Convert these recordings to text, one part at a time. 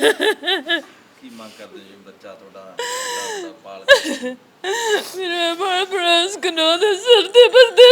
ਕੀ ਮੰਗ ਕਰਦੇ ਜੀ ਬੱਚਾ ਤੁਹਾਡਾ ਪਾਲ ਕੇ? ਮੇਰਾ ਬਾਲ ਬੜਾ ਸਕਨੋ ਦੇ ਸਿਰ ਤੇ ਪਰਦੇ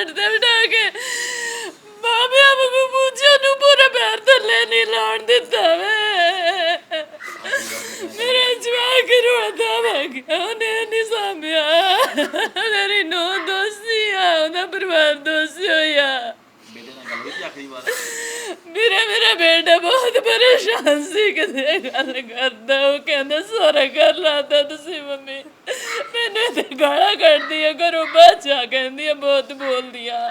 15 ਦਿਨ ਬੈੱਡ ਤੇ ਬਿਠਾ ਕੇ ਬਾਬੇ ਆਪ ਪੁੱਛਿਆ ਨੂੰ ਪੂਰਾ ਪੈਰ ਥੱਲੇ ਨਹੀਂ ਲਾਉਣ ਦਿੱਤਾ ਵੇ। ਮੇਰੇ ਜਵਾਕ ਰੋਂਦਾ ਵਾ ਗਿਆ ਉਹਨੇ ਨਹੀਂ ਸਾਂਭਿਆ। ਮੇਰੀ ਨੋ ਦੋਸਤੀ ਆ ਉਹਦਾ ਪਰਿਵਾਰ ਦੋਸਤੀ ਹੋਇਆ। ਮੇਰਾ ਮੇਰਾ ਬੇਟਾ ਬਹੁਤ ਪਰੇਸ਼ਾਨ ਸੀ ਕਦੇ ਗੱਲ ਕਰਦਾ ਉਹ ਕਹਿੰਦਾ ਸਾਰਾ ਕਰ ਲਾਤਾ ਤੁਸੀਂ ਮੰਮੀ। ਗਾਲਾਂ ਕੱਢਦੀ ਆ ਘਰੋਂ ਬਾਚਾ ਕਹਿੰਦੀ ਆ ਬਹੁਤ ਬੋਲਦੀ ਆ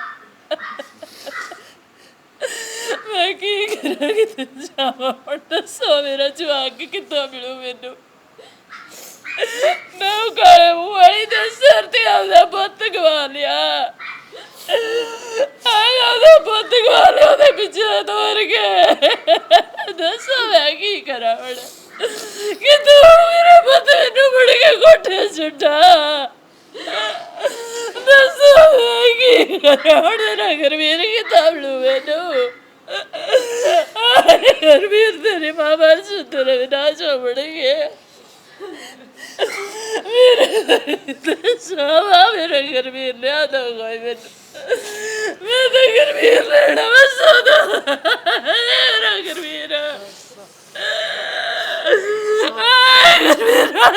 ਮੈਂ ਕੀ ਕਰਾਂ ਕਿਤੇ ਜਾਵਾਂ? ਹੁਣ ਦੱਸੋ ਮੇਰਾ ਜਵਾਕ ਕਿੱਥੋਂ ਮਿਲੂ ਮੈਨੂੰ? ਮੈਂ ਉਹ ਕਾਲੇ ਮੂੰਹ ਵਾਲੀ ਦੇ ਸਿਰ ਤੇ ਆਪਦਾ ਪੁੱਤ ਗਵਾ ਲਿਆ। ਆਇਆ ਉਹਦਾ ਪੁੱਤ ਗਵਾ ਲਿਆ, ਉਹਦੇ ਪਿੱਛੇ ਤੋਰ ਕੇ। ਦੱਸੋ ਮੈਂ ਕੀ ਕਰਾਂ ਹੁਣ? ਕਿ ਤੂੰ ਮੇਰੇ ਪੁੱਤ ਨੂੰ ਮੁੜ ਕੇ ਕੋਠੇ ਸੁੱਟਾ ਦੱਸੋ ਮੈਂ ਕੀ ਕਰਾਂ? ਹੁਣ ਨਗਰ ਵੀਰ ਕਿਤਾਬ ਲੂ ਮੈਨੂੰ ਹਰਵੀਰ ਤੇਰੇ ਮਾਮਾ ਸੁਤਰ ਵਿਨਾਸ਼ ਹੋ ਗਏ। ਮੇਰੇ ਸਾਵਾ ਮੇਰੇ ਘਰ ਵੀ ਲਿਆ ਦੋ ਕੋਈ ਮੈਨੂੰ ਮੈਂ ਤਾਂ ਗਰਮੀ ਲੈਣਾ ਮੈਂ ਸੋਦਾ ਮੇਰਾ ਘਰ ਵੀ ਮੇਰਾ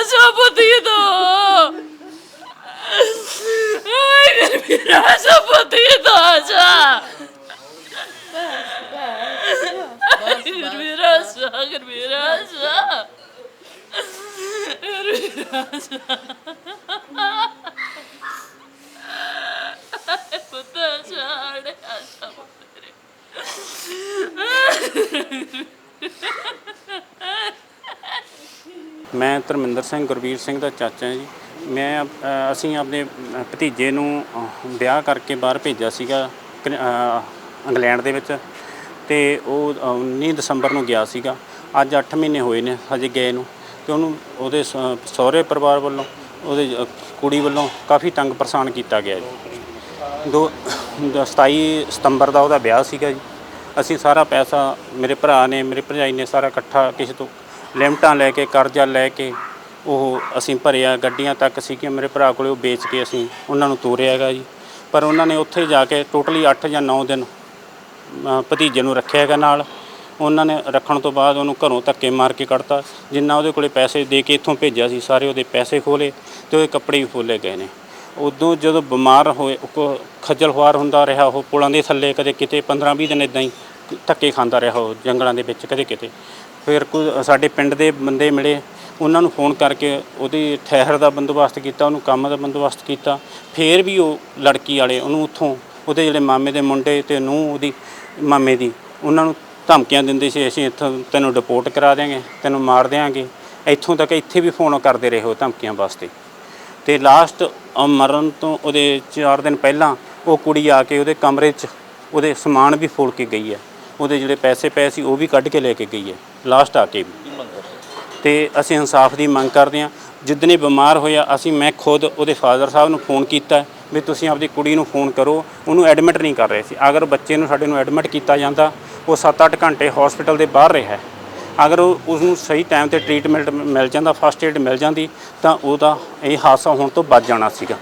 ਸੋ ਪੁੱਤੀ ਦੋ ਆਏ ਘਰ ਮੇਰਾ ਸੋ ਪੁੱਤੀ ਦੋ ਜਾ ਘਰ ਮੇਰਾ ਸਾ ਘਰ ਮੇਰਾ ਸਾ ਪਤਾ ਮੈਂ ਧਰਮਿੰਦਰ ਸਿੰਘ ਗੁਰਵੀਰ ਸਿੰਘ ਦਾ ਚਾਚਾ ਜੀ। ਮੈਂ ਅਸੀਂ ਆਪਣੇ ਭਤੀਜੇ ਨੂੰ ਵਿਆਹ ਕਰਕੇ ਬਾਹਰ ਭੇਜਿਆ ਸੀਗਾ ਕਨ- ਇੰਗਲੈਂਡ ਦੇ ਵਿੱਚ ਤੇ ਉਹ ਅ, 19 ਦਸੰਬਰ ਨੂੰ ਗਿਆ ਸੀਗਾ। ਅੱਜ 8 ਮਹੀਨੇ ਹੋਏ ਨੇ ਹਜੇ ਗਏ ਨੂੰ ਤੇ ਉਹਨੂੰ ਉਹਦੇ ਸ- ਸਹੁਰੇ ਪਰਿਵਾਰ ਵੱਲੋਂ ਉਹਦੇ ਕੁੜੀ ਵੱਲੋਂ ਕਾਫੀ ਤੰਗ ਪਰੇਸ਼ਾਨ ਕੀਤਾ ਗਿਆ ਜੀ। ਦੋ ਦ- 27 ਸਤੰਬਰ ਦਾ ਉਹਦਾ ਵਿਆਹ ਸੀਗਾ ਜੀ। ਅਸੀਂ ਸਾਰਾ ਪੈਸਾ ਮੇਰੇ ਭਰਾ ਨੇ ਮੇਰੇ ਭਰਜਾਈ ਨੇ ਸਾਰਾ ਇਕੱਠਾ ਕਿਸੇ ਤੋਂ ਲਿਮਟਾਂ ਲੈ ਕੇ ਕਰਜ਼ਾ ਲੈ ਕੇ ਉਹ ਅਸੀਂ ਭਰਿਆ ਗੱਡੀਆਂ ਤੱਕ ਸੀ ਕਿ ਮੇਰੇ ਭਰਾ ਕੋਲੇ ਉਹ ਵੇਚ ਕੇ ਅਸੀਂ ਉਹਨਾਂ ਨੂੰ ਤੋਰਿਆ ਹੈਗਾ ਜੀ। ਪਰ ਉਹਨਾਂ ਨੇ ਉੱਥੇ ਜਾ ਕੇ ਟੋਟਲੀ 8 ਜਾਂ 9 ਦਿਨ ਭਤੀਜੇ ਨੂੰ ਰੱਖਿਆ ਹੈਗਾ ਨਾਲ। ਉਹਨਾਂ ਨੇ ਰੱਖਣ ਤੋਂ ਬਾਅਦ ਉਹਨੂੰ ਘਰੋਂ ਧੱਕੇ ਮਾਰ ਕੇ ਕੱਢਤਾ। ਜਿੰਨਾ ਉਹਦੇ ਕੋਲੇ ਪੈਸੇ ਦੇ ਕੇ ਇੱਥੋਂ ਭੇਜਿਆ ਸੀ, ਸਾਰੇ ਉਹਦੇ ਪੈਸੇ ਖੋਲੇ ਤੇ ਉਹਦੇ ਕੱਪੜੇ ਵੀ ਖੋਲੇ ਗਏ ਨੇ। ਉਦੋਂ ਜਦੋਂ ਬਿਮਾਰ ਹੋਏ, ਉਹ ਖੱਜਲ ਖੁਆਰ ਹੁੰਦਾ ਰਿਹਾ, ਉਹ ਪੁਲਾਂ ਦੇ ਥੱਲੇ ਕਦੇ ਕਿਤੇ 15 20 ਦਿਨ ਇਦਾਂ ਹੀ ਧੱਕੇ ਖਾਂਦਾ ਰਿਹਾ ਉਹ ਜੰਗਲਾਂ ਦੇ ਵਿੱਚ ਕਦੇ ਕਿਤੇ। ਫਿਰ ਕੋਈ ਸਾਡੇ ਪਿੰਡ ਦੇ ਬੰਦੇ ਮਿਲੇ ਉਹਨਾਂ ਨੂੰ ਫੋਨ ਕਰਕੇ ਉਹਦੇ ਠਹਿਰ ਦਾ ਬੰਦੋਬਸਤ ਕੀਤਾ, ਉਹਨੂੰ ਕੰਮ ਦਾ ਬੰਦੋਬਸਤ ਕੀਤਾ। ਫਿਰ ਵੀ ਉਹ ਲੜਕੀ ਵਾਲੇ ਉਹਨੂੰ ਉੱਥੋਂ ਉਹਦੇ ਜਿਹੜੇ ਮਾਮੇ ਦੇ ਮੁੰਡੇ ਤੇ ਨੂੰ ਉਹਦੀ, ਮਾਮੇ ਦੀ, ਉਹਨਾਂ ਨੂੰ ਧਮਕੀਆਂ ਦਿੰਦੇ ਸੀ, ਅਸੀਂ ਇੱਥੋਂ ਤੈਨੂੰ ਡਿਪੋਰਟ ਕਰਾ ਦਿਆਂਗੇ, ਤੈਨੂੰ ਮਾਰ ਦਿਆਂਗੇ। ਇੱਥੋਂ ਤੱਕ ਇੱਥੇ ਵੀ ਫੋਨ ਕਰਦੇ ਰਹੇ ਉਹ ਧਮਕੀਆਂ ਵਾਸਤੇ। ਤੇ ਲਾਸਟ ਮਰਨ ਤੋਂ ਉਹਦੇ 4 ਦਿਨ ਪਹਿਲਾਂ ਉਹ ਕੁੜੀ ਆ ਕੇ ਉਹਦੇ ਕਮਰੇ 'ਚ ਉਹਦੇ ਸਮਾਨ ਵੀ ਫੋੜ ਕੇ ਗਈ ਹੈ। ਉਹਦੇ ਜਿਹੜੇ ਪੈਸੇ ਪਏ ਸੀ ਉਹ ਵੀ ਕੱਢ ਕੇ ਲੈ ਕੇ ਗਈ ਹੈ ਲਾਸਟ ਆ ਕੇ ਵੀ। ਤੇ ਅਸੀਂ ਇਨਸਾਫ ਦੀ ਮੰਗ ਕਰਦੇ ਹਾਂ। ਜਿੱਦਨੇ ਬਿਮਾਰ ਹੋਇਆ, ਅਸੀਂ, ਮੈਂ ਖੁਦ ਉਹਦੇ ਫਾਦਰ ਸਾਹਿਬ ਨੂੰ ਫੋਨ ਕੀਤਾ ਵੀ ਤੁਸੀਂ ਆਪਦੀ ਕੁੜੀ ਨੂੰ ਫੋਨ ਕਰੋ, ਉਹਨੂੰ ਐਡਮਿਟ ਨਹੀਂ ਕਰ ਰਹੇ ਸੀ। ਅਗਰ ਬੱਚੇ ਨੂੰ ਸਾਡੇ ਨੂੰ ਐਡਮਿਟ ਕੀਤਾ ਜਾਂਦਾ, ਉਹ 7-8 ਘੰਟੇ ਹਸਪੀਟਲ ਦੇ ਬਾਹਰ ਰਿਹਾ ਅਗਰ ਉਹ ਉਸ ਨੂੰ ਸਹੀ ਟਾਈਮ ਤੇ ਟ੍ਰੀਟਮੈਂਟ ਮਿਲ ਜਾਂਦਾ ਫਸਟ ਏਡ ਮਿਲ ਜਾਂਦੀ, ਤਾਂ ਉਹਦਾ ਇਹ ਹਾਦਸਾ ਹੋਣ ਤੋਂ ਬਚ ਜਾਣਾ ਸੀਗਾ।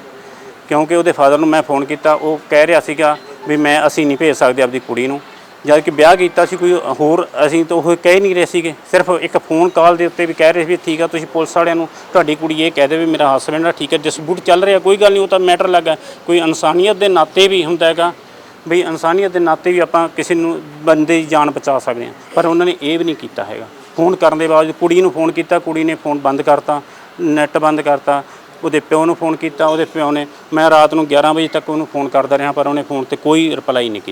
ਕਿਉਂਕਿ ਉਹਦੇ ਫਾਦਰ ਨੂੰ ਮੈਂ ਫੋਨ ਕੀਤਾ, ਉਹ ਕਹਿ ਰਿਹਾ ਸੀਗਾ ਵੀ ਮੈਂ ਅਸੀਂ ਨਹੀਂ ਭੇਜ ਸਕਦੇ ਆਪਦੀ ਕੁੜੀ ਨੂੰ। ਜਦ ਕਿ ਵਿਆਹ ਕੀਤਾ ਸੀ ਕੋਈ ਹੋਰ, ਅਸੀਂ ਤਾਂ ਉਹ ਕਹਿ ਨਹੀਂ ਰਹੇ ਸੀਗੇ। ਸਿਰਫ ਇੱਕ ਫੋਨ ਕਾਲ ਦੇ ਉੱਤੇ ਵੀ ਕਹਿ ਰਹੇ ਸੀ ਵੀ ਠੀਕ ਆ, ਤੁਸੀਂ ਪੁਲਿਸ ਵਾਲਿਆਂ ਨੂੰ, ਤੁਹਾਡੀ ਕੁੜੀ ਇਹ ਕਹਿ ਦੇ ਵੀ ਮੇਰਾ ਹਸਬੰਡ ਆ, ਠੀਕ ਹੈ ਡਿਸਪਿਊਟ ਚੱਲ ਰਿਹਾ, ਕੋਈ ਗੱਲ ਨਹੀਂ, ਉਹ ਤਾਂ ਮੈਟਰ ਲੱਗਾ। ਕੋਈ ਇਨਸਾਨੀਅਤ ਦੇ ਨਾਤੇ ਵੀ ਹੁੰਦਾ ਹੈਗਾ, ਵੀ ਇਨਸਾਨੀਅਤ ਦੇ ਨਾਤੇ ਵੀ ਆਪਾਂ ਕਿਸੇ ਨੂੰ, ਬੰਦੇ ਦੀ ਜਾਨ ਬਚਾ ਸਕਦੇ ਹਾਂ। ਪਰ ਉਹਨਾਂ ਨੇ ਇਹ ਵੀ ਨਹੀਂ ਕੀਤਾ ਹੈਗਾ। ਫੋਨ ਕਰਨ ਦੇ ਬਾਵਜੂਦ ਕੁੜੀ ਨੂੰ ਫੋਨ ਕੀਤਾ, ਕੁੜੀ ਨੇ ਫੋਨ ਬੰਦ ਕਰਤਾ ਨੈੱਟ ਬੰਦ ਕਰਤਾ, ਉਹਦੇ ਪਿਓ ਨੂੰ ਫੋਨ ਕੀਤਾ, ਉਹਦੇ ਪਿਓ ਨੇ, ਮੈਂ ਰਾਤ ਨੂੰ 11 ਵਜੇ ਤੱਕ ਉਹਨੂੰ ਫੋਨ ਕਰਦਾ ਰਿਹਾ, ਪਰ ਉਹਨੇ ਫੋਨ ਤੇ ਕੋਈ ਰਿਪਲਾਈ ਨਹੀਂ ਕੀਤਾ।